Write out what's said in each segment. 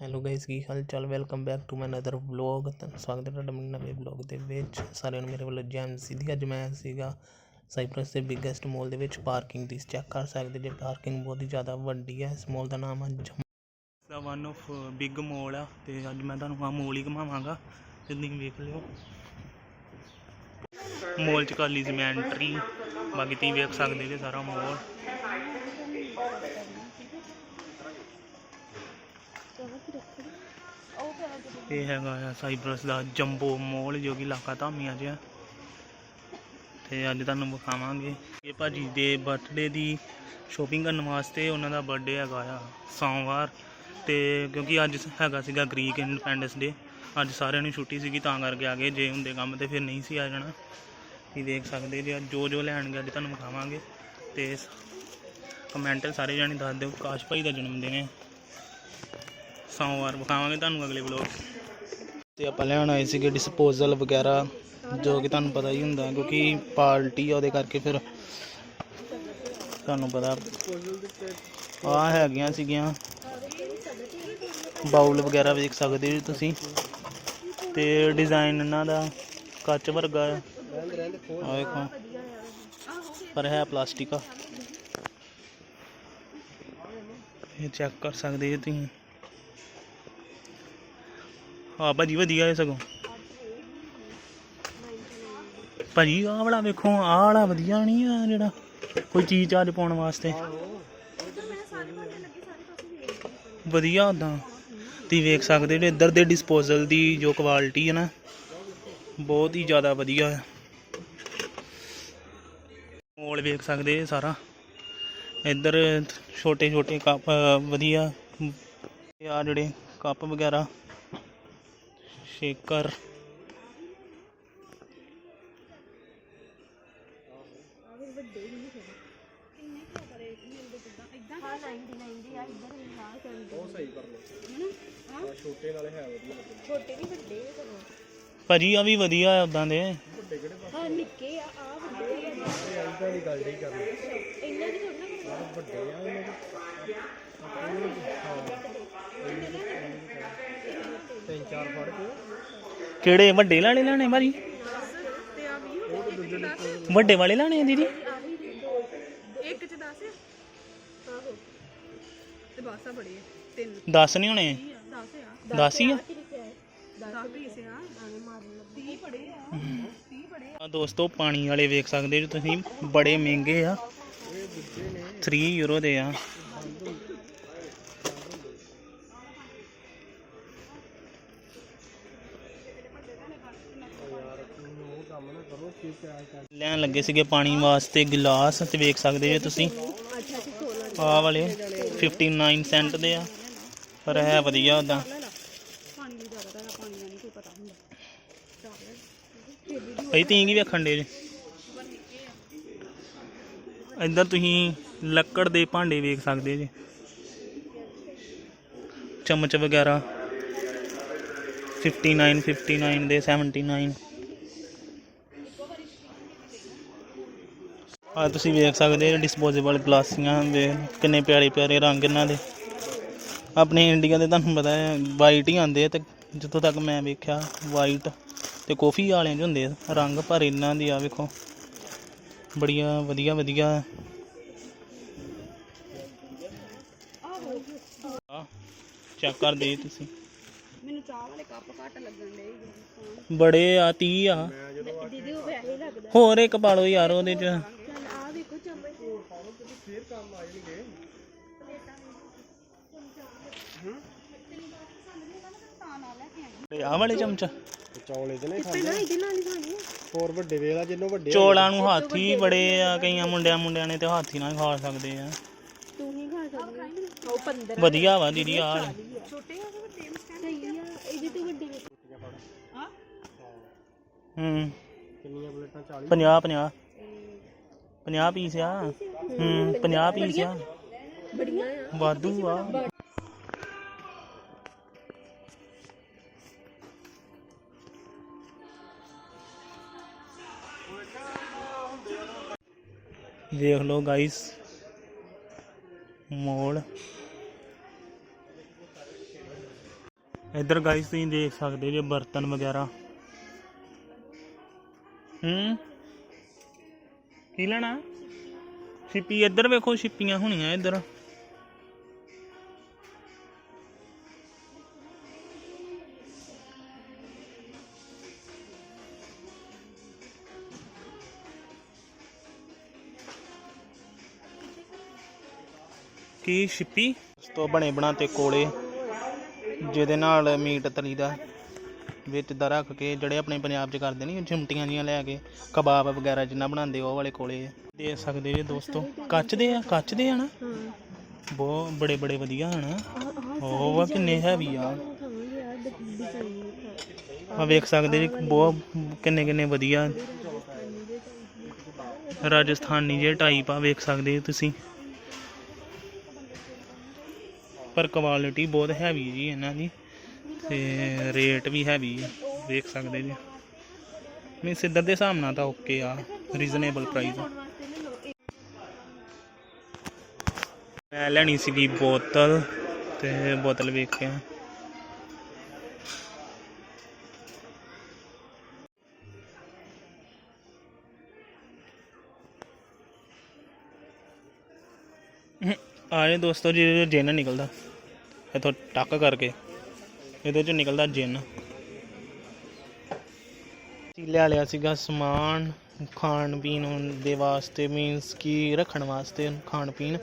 Hello guys ਕੀ ਹਾਲ ਚਾਲ? Welcome back to my another vlog ਸਵਾਗਤ ਹੈ ਤੁਹਾਡਾ ਨਵੇਂ ਵਲੌਗ ਦੇ ਵਿੱਚ। ਸਾਰਿਆਂ ਨੂੰ ਮੇਰੇ ਵੱਲੋਂ ਜੈਮ ਸਿੱਧੀ ਅੱਜ ਮੈਂ ਸੀਗਾ ਸਾਈਪ੍ਰਸ ਦੇ ਬਿਗੇਸਟ ਮਾਲ ਦੇ ਵਿੱਚ ਪਾਰਕਿੰਗ ਦੀ। ਚੈੱਕ ਕਰ ਸਕਦੇ ਜੇ ਪਾਰਕਿੰਗ ਬਹੁਤ ਹੀ ਜ਼ਿਆਦਾ ਵੱਡੀ ਹੈ। ਇਸ ਮਾਲ ਦਾ ਨਾਮ ਹੈ ਜਮ ਦਾ ਵਨ ਆਫ ਬਿਗ ਮਾਲ ਆ। ਤੇ ਅੱਜ ਮੈਂ ਤੁਹਾਨੂੰ ਆ ਮਾਲ ਹੀ ਘਮਾਵਾਂਗਾ। ਤੇ ਤੁਸੀਂ ਵੇਖ ਲਿਓ। ਮਾਲ ਚ ਕਰ ਲਈ ਸੀ ਮੈਂ ਐਂਟਰੀ ਬਾਕੀ ਤੁਸੀਂ ਵੇਖ ਸਕਦੇ ਜੇ ਸਾਰਾ ਮਾਲ ਇਹ ਹੈਗਾ ਆ ਸਾਈਬਰਸ ਦਾ ਜੰਬੋ ਮੋਲ, ਜੋ ਕਿ ਇਲਾਕਾ ਧਾਮੀਆਂ 'ਚ ਆ। ਤੇ ਅੱਜ ਤੁਹਾਨੂੰ ਵਿਖਾਵਾਂਗੇ। ਇਹ ਭਾਜੀ ਦੇ ਬਰਥਡੇ ਦੀ ਸ਼ੋਪਿੰਗ ਕਰਨ ਵਾਸਤੇ ਉਹਨਾਂ ਦਾ ਬਰਥਡੇ ਹੈਗਾ ਆ ਸੋਮਵਾਰ। ਤੇ ਕਿਉਂਕਿ ਅੱਜ ਹੈਗਾ ਸੀਗਾ ਗ੍ਰੀਕ ਇੰਡੀਪੈਂਡੈਂਸ ਡੇ ਅੱਜ ਸਾਰਿਆਂ ਨੂੰ ਛੁੱਟੀ ਸੀਗੀ, ਤਾਂ ਕਰਕੇ ਆ ਗਏ। ਜੇ ਹੁੰਦੇ ਕੰਮ ਤੇ ਫਿਰ ਨਹੀਂ ਸੀ ਆ ਜਾਣਾ। ਤੁਸੀਂ ਦੇਖ ਸਕਦੇ ਜੇ ਜੋ ਜੋ ਲੈਣਗੇ, ਅੱਜ ਤੁਹਾਨੂੰ ਵਿਖਾਵਾਂਗੇ। ਤੇ ਕਮੈਂਟ ਸਾਰੇ ਜਾਣੇ ਦੱਸ ਦਿਓ, ਕਾਸ਼ ਭਾਈ ਦਾ ਜਨਮ ਦਿਨ ਹੈ। ਸੋਮਵਾਰ ਵਿਖਾਵਾਂਗੇ ਤੁਹਾਨੂੰ ਅਗਲੇ ਵਲੋਗ ਤੇ ਆਪਾਂ ਲੈਣ ਆਏ ਸੀਗੇ ਡਿਸਪੋਜ਼ਲ ਵਗੈਰਾ, ਜੋ ਕਿ ਤੁਹਾਨੂੰ ਪਤਾ ਹੀ ਹੁੰਦਾ, ਕਿਉਂਕਿ ਪਾਰਟੀ ਆ ਉਹਦੇ ਕਰਕੇ ਫਿਰ ਤੁਹਾਨੂੰ ਪਤਾ ਆ ਹੈਗੀਆਂ ਸੀਗੀਆਂ। ਬਾਉਲ ਵਗੈਰਾ ਵੇਖ ਸਕਦੇ ਹੋ ਤੁਸੀਂ। ਤੇ ਡਿਜ਼ਾਈਨ ਇਹਨਾਂ ਦਾ ਕੱਚ ਵਰਗਾ ਆ। ਵੇਖੋ, ਪਰ ਹੈ ਪਲਾਸਟਿਕ ਆ। ਇਹ ਚੈੱਕ ਕਰ ਸਕਦੇ ਹੋ ਤੁਸੀਂ। ਹਾਂ, ਭਾਜੀ ਵਧੀਆ ਹੈ ਸਗੋਂ। ਭਾਜੀ, ਆਹ ਵਾਲਾ ਵੇਖੋ, ਆਹ ਵਾਲਾ ਵਧੀਆ ਨਹੀਂ ਆ ਜਿਹੜਾ, ਕੋਈ ਚੀਜ਼ ਚਾਰਜ ਪਾਉਣ ਵਾਸਤੇ। ਵਧੀਆ ਉਦਾਂ ਤੁਸੀਂ ਵੇਖ ਸਕਦੇ ਹੋ, ਇੱਧਰ ਦੇ ਡਿਸਪੋਜ਼ਲ ਦੀ ਜੋ ਕੁਆਲਿਟੀ ਹੈ ਨਾ, ਬਹੁਤ ਹੀ ਜ਼ਿਆਦਾ ਵਧੀਆ ਹੈ। ਮੋਲ ਵੇਖ ਸਕਦੇ ਸਾਰਾ। ਇੱਧਰ ਛੋਟੇ ਛੋਟੇ ਕੱਪ ਵਧੀਆ ਆ ਜਿਹੜੇ ਕੱਪ ਵਗੈਰਾ। ਸ਼ੇਕਰ ਭਾਜੀ ਆ ਵੀ ਵਧੀਆ ਹੈ ਉਦਾਂ ਦੇ ਹਾਂ ਨਿੱਕੇ ਆ ਆ ਵੱਡੇ ਆ ਇਦਾਂ ਦੀ। ਗੱਲ ਨਹੀਂ ਕਰਨੀ ਇਹਨਾਂ ਦੀ ਥੋੜਾ ਵੱਡੇ ਆ ਇਹਨਾਂ ਤਿੰਨ ਚਾਰ ਫੜ ਕੇ। ਕਿਹੜੇ ਵੱਡੇ ਲਾਣੇ ਲੈਣੇ ਨੇ ਵੱਡੇ ਵਾਲੇ ਲਾਣੇ ਆ ਦੀਦੀ? ਇੱਕ ਚ 10 ਆਹੋ। ਤੇ ਬਸ ਆ ਬੜੇ ਆ ਤਿੰਨ। 10 ਨਹੀਂ ਹੋਣੇ। 10 ਆ 10 ਹੀ ਆ? 10 ਪੀਸ ਆ। ਆਣੇ ਮਾਰਨ 30 ਬੜੇ ਆ। 30 ਬੜੇ ਆ। ਦੋਸਤੋ ਪਾਣੀ ਵਾਲੇ ਵੇਖ ਸਕਦੇ ਹੋ ਤੁਸੀਂ ਬੜੇ ਮਹਿੰਗੇ ਆ। 3 ਯੂਰੋ ਦੇ ਆ। ਲੈਣ ਲੱਗੇ ਸੀਗੇ ਪਾਣੀ ਵਾਸਤੇ ਗਿਲਾਸ, ਤੇ ਵੇਖ ਸਕਦੇ ਜੇ ਤੁਸੀਂ। ਅੱਛਾ ਅੱਛਾ 16 ਆਹ ਵਾਲੇ 59 ਸੈਂਟ ਦੇ ਆ। ਪਰ ਹੈ ਵਧੀਆ ਉਦਾਂ ਪਾਣੀ ਦੀ ਨਹੀਂ ਭਾਈ ਤੀ ਕੀ ਵੇਖਣ ਦੇ ਜੀ? ਇੱਧਰ ਤੁਸੀਂ ਲੱਕੜ ਦੇ ਭਾਂਡੇ ਵੇਖ ਸਕਦੇ ਜੀ। ਚਮਚ ਵਗੈਰਾ। 59 59 ਦੇ 79 ਆ ਤੁਸੀਂ ਵੇਖ ਸਕਦੇ ਡਿਸਪੋਜ਼ੇਬਲ ਗਲਾਸੀਆਂ ਦੇ ਕਿੰਨੇ ਪਿਆਰੇ ਪਿਆਰੇ ਰੰਗ ਇਹਨਾਂ ਦੇ। ਆਪਣੇ ਇੰਡੀਆ ਦੇ ਤੁਹਾਨੂੰ ਪਤਾ ਹੈ ਵਾਈਟ ਹੀ ਆਉਂਦੇ ਤੇ ਜਿੱਥੋਂ ਤੱਕ ਮੈਂ ਵੇਖਿਆ ਵਾਈਟ ਤੇ ਕਾਫੀ ਵਾਲਿਆਂ 'ਚ ਹੁੰਦੇ ਰੰਗ ਪਰ ਇਹਨਾਂ ਦੀ ਆ ਵੇਖੋ। ਬੜੀਆਂ ਵਧੀਆ ਵਧੀਆ। ਚੈੱਕ ਕਰਦੇ ਤੁਸੀਂ। ਮੈਨੂੰ ਚਾਹ ਵਾਲੇ ਕੱਪ ਘੱਟ ਲੱਗਣ ਦੇ ਬੜੇ ਆ 30 ਆ। ਹੀ ਹੋਰ ਇੱਕ ਪਾ ਲਓ ਯਾਰ ਉਹਦੇ 'ਚ। ਤੇ ਆਹ ਵਾਲੇ ਚਮਚ? ਚੌਲੇ ਤੇ ਨਹੀਂ ਪਹਿਲਾਂ ਇਹਦੇ ਨਾਲ ਹੀ ਖਾਣੀ ਹੋਰ ਵੱਡੇ ਵੇਲਾ ਜਿੰਨੋਂ ਵੱਡੇ ਚੋਲਾਂ ਨੂੰ ਹਾਥੀ ਬੜੇ ਆ ਕਈਆਂ ਮੁੰਡਿਆਂ ਮੁੰਡਿਆਂ ਨੇ ਤੇ ਹਾਥੀ ਨਾਲ ਖਾ ਸਕਦੇ ਆ। ਤੂੰ ਹੀ ਖਾ ਸਕਦੀ ਆ। ਉਹ 15 ਵਧੀਆ ਵਾ ਦੀਦੀ ਆ। ਛੋਟੇ ਆ ਵੱਡੇ ਸਹੀ ਆ ਇਹਦੇ ਤੋਂ ਵੱਡੇ ਆ ਹੂੰ? ਕਿੰਨੀਆਂ ਪਲੇਟਾਂ? 40 50 50 50 ਪੀਸ ਆ। ਹੂੰ 50 ਪੀਸ ਆ। ਬੜੀਆਂ। ਆ ਵਾਧੂ ਆ। ਵੇਖ ਲਓ ਗਾਇਸ ਮੋਲ ਇੱਧਰ ਗਾਇਸ ਤੁਸੀਂ ਦੇਖ ਸਕਦੇ ਜੇ ਬਰਤਨ ਵਗੈਰਾ। ਹੂੰ? ਕੀ ਲੈਣਾ? ਛਿਪੀ ਇੱਧਰ ਵੇਖੋ, ਛਿੱਪੀਆਂ ਹੋਣੀਆਂ ਇੱਧਰ। ਕੀ ਛਿੱਪੀ? ਇਸ ਤੋਂ ਬਣੇ ਬਣਾਤੇ ਕੋਲੇ, ਜਿਹਦੇ ਨਾਲ ਮੀਟ ਤਲੀਦਾ ਵਿੱਚ ਦਾ ਰੱਖ ਕੇ ਜਿਹੜੇ ਆਪਣੇ ਪੰਜਾਬ 'ਚ ਕਰਦੇ ਨਹੀਂ ਚਿਮਟੀਆਂ ਜੀਆਂ ਲੈ ਕੇ ਕਬਾਬ ਵਗੈਰਾ ਜਿੰਨਾ ਬਣਾਉਂਦੇ, ਉਹ ਵਾਲੇ ਕੋਲੇ ਆ। ਦੇ ਸਕਦੇ ਜੇ ਦੋਸਤੋ। ਕੱਚ ਦੇ ਆ ਕੱਚ ਦੇ ਆ ਨਾ? ਬਹੁਤ, ਬੜੇ ਬੜੇ ਵਧੀਆ ਹਨ। ਆ ਉਹ ਵਾ ਕਿੰਨੇ ਹੈਵੀ ਆ। ਆ ਵੇਖ ਸਕਦੇ ਜੀ, ਬਹੁਤ ਕਿੰਨੇ ਕਿੰਨੇ ਵਧੀਆ। ਰਾਜਸਥਾਨੀ ਜੇ ਟਾਈਪ ਆ, ਵੇਖ ਸਕਦੇ ਤੁਸੀਂ। ਪਰ ਕੁਆਲਿਟੀ ਬਹੁਤ ਹੈਵੀ ਜੀ ਇਹਨਾਂ ਦੀ। ਤੇ ਰੇਟ ਵੀ ਹੈਵੀ ਆ ਵੇਖ ਸਕਦੇ ਜੀ। ਮੈਂ ਸਿੱਧਰ ਦੇ ਹਿਸਾਬ ਨਾਲ ਤਾਂ ਓਕੇ ਆ ਰੀਜ਼ਨੇਬਲ ਪ੍ਰਾਈਸ ਆ। ਮੈਂ ਲੈਣੀ ਸੀਗੀ ਬੋਤਲ ਤੇ ਬੋਤਲ ਵੇਖਿਆ। ਆਏ ਦੋਸਤੋ ਜੀ ਜਿੰਨ ਨਿਕਲਦਾ। ਇਥੋਂ ਟੱਕ ਕਰਕੇ, ਇਹਦੇ ਚੋਂ ਨਿਕਲਦਾ ਜਿੰਨ। ਲਿਆ ਲਿਆ ਸੀਗਾ ਸਮਾਨ, ਖਾਣ ਪੀਣ ਦੇ ਵਾਸਤੇ ਮੀਨਸ ਕਿ ਰੱਖਣ ਵਾਸਤੇ ਖਾਣ ਪੀਣ,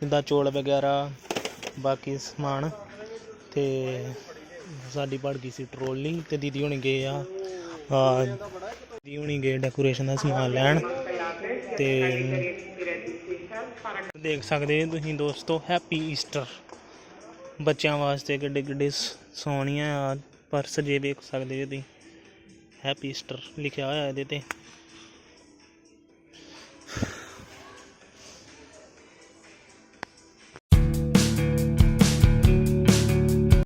ਜਿੱਦਾਂ ਚੌਲ ਵਗੈਰਾ, ਬਾਕੀ ਸਮਾਨ। ਤੇ ਸਾਡੀ ਪੜ ਗਈ ਸੀ ਟਰੋਲੀ ਤੇ ਦੀਦੀ ਹੁਣੀ ਗਏ ਆ। ਦੀਦੀ ਹੁਣੀ ਗਏ ਡੈਕੋਰੇਸ਼ਨ ਦਾ ਸਮਾਨ ਲੈਣ। ਤੇ ਦੇਖ ਸਕਦੇ ਹੋ ਤੁਸੀਂ ਦੋਸਤੋ ਹੈਪੀ ਈਸਟਰ ਬੱਚਿਆਂ ਵਾਸਤੇ ਕਿੱਡੇ ਕਿੱਡੇ ਸੋਹਣੀਆਂ ਆ ਪਰਸ ਜੇ ਵੇਖ ਸਕਦੇ ਹੋ ਤੁਸੀਂ। ਹੈਪੀ ਈਸਟਰ ਲਿਖਿਆ ਹੋਇਆ ਇਹਦੇ ਤੇ।